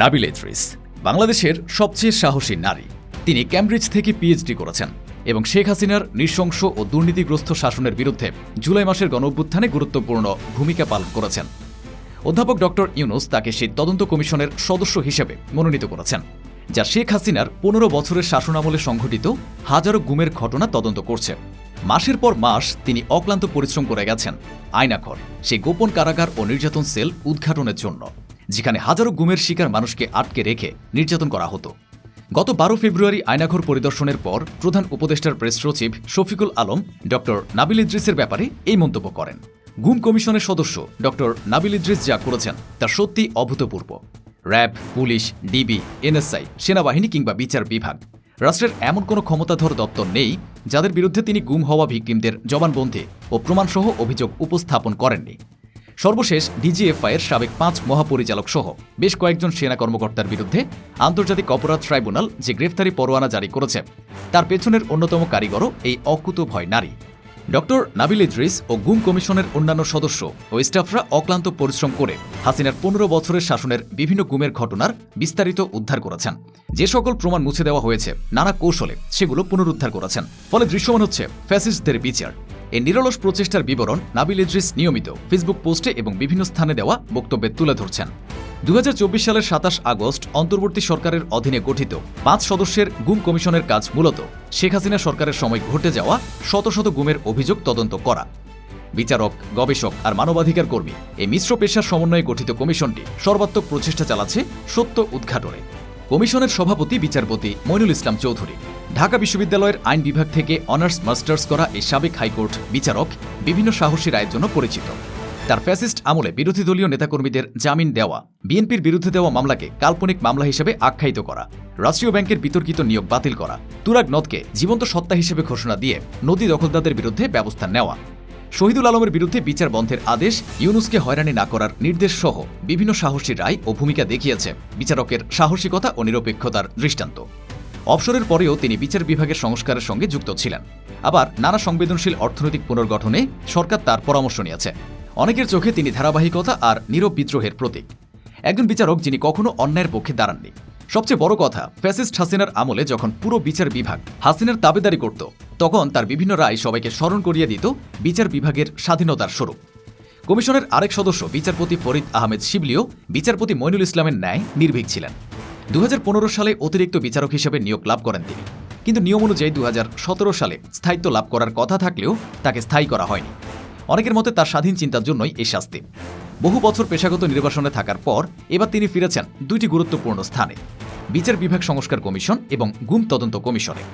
নাবিল ইদ্রিস বাংলাদেশের সবচেয়ে সাহসী নারী। তিনি ক্যামব্রিজ থেকে পিএইচডি করেছেন এবং শেখ হাসিনার নৃশংস ও দুর্নীতিগ্রস্ত শাসনের বিরুদ্ধে জুলাই মাসের গণঅভ্যুত্থানে গুরুত্বপূর্ণ ভূমিকা পালন করেছেন। অধ্যাপক ডক্টর ইউনুস তাকে সেই তদন্ত কমিশনের সদস্য হিসেবে মনোনীত করেছেন, যা শেখ হাসিনার পনেরো বছরের শাসনামলে সংঘটিত হাজারো গুমের ঘটনা তদন্ত করছে। মাসের পর মাস তিনি অক্লান্ত পরিশ্রম করে গেছেন আয়নাঘর, সেই গোপন কারাগার ও নির্যাতন সেল উদ্ঘাটনের জন্য। যেখানে হাজারো গুমের শিকার মানুষকে আটকে রেখে নির্যাতন করা হতো। গত বারো ফেব্রুয়ারি আয়নাঘর পরিদর্শনের পর প্রধান উপদেষ্টার প্রেস সচিব শফিকুল আলম, ডক্টর নাবিল ইদ্রিসের ব্যাপারে এই মন্তব্য করেন। গুম কমিশনের সদস্য ডক্টর নাবিল ইদ্রিস যা করেছেন তা সত্যি অভূতপূর্ব। র্যাব, পুলিশ, ডিবি, এনএসআই, সেনাবাহিনী কিংবা বিচার বিভাগ, রাষ্ট্রের এমন কোনো ক্ষমতাধর দপ্তর নেই যাদের বিরুদ্ধে তিনি গুম হওয়া ভিকটিমদের জবানবন্দি ও প্রমাণসহ অভিযোগ উপস্থাপন করেননি। সর্বশেষ ডিজিএফআইয়ের সাবেক পাঁচ মহাপরিচালক সহ বেশ কয়েকজন সেনা কর্মকর্তার বিরুদ্ধে আন্তর্জাতিক অপরাধ ট্রাইব্যুনাল যে গ্রেফতারি পরোয়ানা জারি করেছে, তার পেছনের অন্যতম কারিগরও এই অকুত ভয় নারী। ডক্টর নাবিল ইদ্রিস ও গুম কমিশনের অন্যান্য সদস্য ও স্টাফরা অক্লান্ত পরিশ্রম করে হাসিনার পনেরো বছরের শাসনের বিভিন্ন গুমের ঘটনার বিস্তারিত উদ্ধার করেছেন। যে সকল প্রমাণ মুছে দেওয়া হয়েছে, নানা কৌশলে সেগুলো পুনরুদ্ধার করেছেন। ফলে দৃশ্যমান হচ্ছে ফ্যাসিস্টদের বিচার। এই নিরলস প্রচেষ্টার বিবরণ নাবিল ইদ্রিস নিয়মিত ফেসবুক পোস্টে এবং বিভিন্ন স্থানে দেওয়া বক্তব্যে তুলে ধরছেন। দু হাজার চব্বিশ সালের সাতাশ আগস্ট অন্তর্বর্তী সরকারের অধীনে গঠিত পাঁচ সদস্যের গুম কমিশনের কাজ মূলত শেখ হাসিনা সরকারের সময় ঘটে যাওয়া শত শত গুমের অভিযোগ তদন্ত করা। বিচারক, গবেষক আর মানবাধিকার কর্মী এই মিশ্র পেশার সমন্বয়ে গঠিত কমিশনটি সর্বাত্মক প্রচেষ্টা চালাচ্ছে সত্য উদ্ঘাটনে। কমিশনের সভাপতি, বিচারপতি মইনুল ইসলাম চৌধুরী। ঢাকা বিশ্ববিদ্যালয়ের আইন বিভাগ থেকে অনার্স, মাস্টার্স করা এই সাবেক হাইকোর্ট বিচারক বিভিন্ন সাহসী রায়ের জন্য পরিচিত। তার ফ্যাসিস্ট আমলে বিরোধী দলীয় নেতাকর্মীদের জামিন দেওয়া, বিএনপির বিরুদ্ধে দেওয়া মামলাকে কাল্পনিক মামলা হিসেবে আখ্যায়িত করা, রাষ্ট্রীয় ব্যাংকের বিতর্কিত নিয়োগ বাতিল করা, তুরাগ নদকে জীবন্ত সত্তা হিসেবে ঘোষণা দিয়ে নদী দখলদারদের বিরুদ্ধে ব্যবস্থা নেওয়া। শহীদুল আলমের বিরুদ্ধে বিচার বন্ধের আদেশ ইউনুসকে হয়রানি না করার নির্দেশ সহ বিভিন্ন সাহসী রায় ও ভূমিকা দেখিয়েছে বিচারকের সাহসিকতা ও নিরপেক্ষতার দৃষ্টান্ত। অবসরের পরেও তিনি বিচার বিভাগের সংস্কারের সঙ্গে যুক্ত ছিলেন। আবার নানা সংবেদনশীল অর্থনৈতিক পুনর্গঠনে সরকার তার পরামর্শ নিয়েছে। অনেকের চোখে তিনি ধারাবাহিকতা আর নীরব বিদ্রোহের প্রতীক। একজন বিচারক যিনি কখনো অন্যায়ের পক্ষে দাঁড়াননি। সবচেয়ে বড় কথা, ফ্যাসিস্ট হাসিনার আমলে যখন পুরো বিচার বিভাগ হাসিনার তাবেদারি করত, তখন তার বিভিন্ন রায় সবাইকে স্মরণ করিয়ে দিত বিচার বিভাগের স্বাধীনতার স্বরূপ। কমিশনের আরেক সদস্য বিচারপতি ফরিদ আহমেদ শিবলিও বিচারপতি মইনুল ইসলামের ন্যায় নির্ভীক ছিলেন। দু হাজার পনেরো সালে অতিরিক্ত বিচারক হিসেবে নিয়োগ লাভ করেন তিনি। কিন্তু নিয়ম অনুযায়ী দু হাজার সতেরো সালে স্থায়িত্ব লাভ করার কথা থাকলেও তাকে স্থায়ী করা হয়নি। অনেকের মতে তার স্বাধীন চিন্তার জন্যই এই শাস্তি। বহু বছর পেশাগত নির্বাসনে থাকার পর এবার তিনি ফিরেছেন দুইটি গুরুত্বপূর্ণ স্থানে। বিচার বিভাগ সংস্কার কমিশন এবং গুম তদন্ত কমিশনে।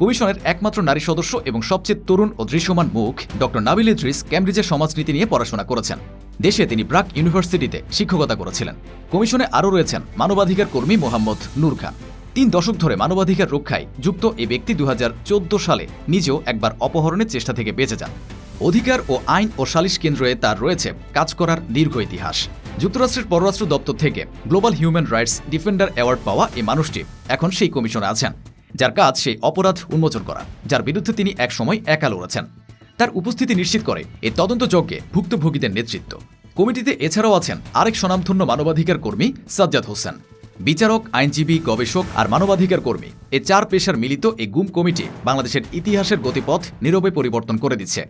কমিশনের একমাত্র নারী সদস্য এবং সবচেয়ে তরুণ ও দৃশ্যমান মুখ ডক্টর নাবিল ইদ্রিস ক্যামব্রিজের সমাজনীতি নিয়ে পড়াশোনা করেছেন। দেশে তিনি ব্রাক ইউনিভার্সিটিতে শিক্ষকতা করেছিলেন। কমিশনে আরও রয়েছেন মানবাধিকার কর্মী মোহাম্মদ নূর খান। তিন দশক ধরে মানবাধিকার রক্ষায় যুক্ত এই ব্যক্তি দু হাজার চোদ্দ সালে নিজেও একবার অপহরণের চেষ্টা থেকে বেঁচে যান। অধিকার ও আইন ও সালিশ কেন্দ্রে তার রয়েছে কাজ করার দীর্ঘ ইতিহাস। যুক্তরাষ্ট্রের পররাষ্ট্র দপ্তর থেকে global human rights defender award পাওয়া এই মানুষটি এখন সেই কমিশনে আছেন। যার কাজ সেই অপরাধ উন্মোচন করা, যার বিরুদ্ধে তিনি একসময় একা লড়েছেন। তার উপস্থিতি নিশ্চিত করে এই তদন্ত যজ্ঞে ভুক্তভোগীদের নেতৃত্ব। কমিটিতে এছাড়াও আছেন আরেক স্বনামধন্য মানবাধিকার কর্মী সাজ্জাদ হোসেন। বিচারক, আইনজীবী, গবেষক আর মানবাধিকার কর্মী। এ চার পেশার মিলিত এই গুম কমিটি বাংলাদেশের ইতিহাসের গতিপথ নীরবে পরিবর্তন করে দিচ্ছে।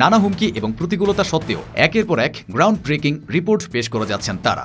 নানা হুমকি এবং প্রতিকূলতা সত্ত্বেও একের পর এক গ্রাউন্ড ব্রেকিং রিপোর্ট পেশ করে যাচ্ছেন তারা।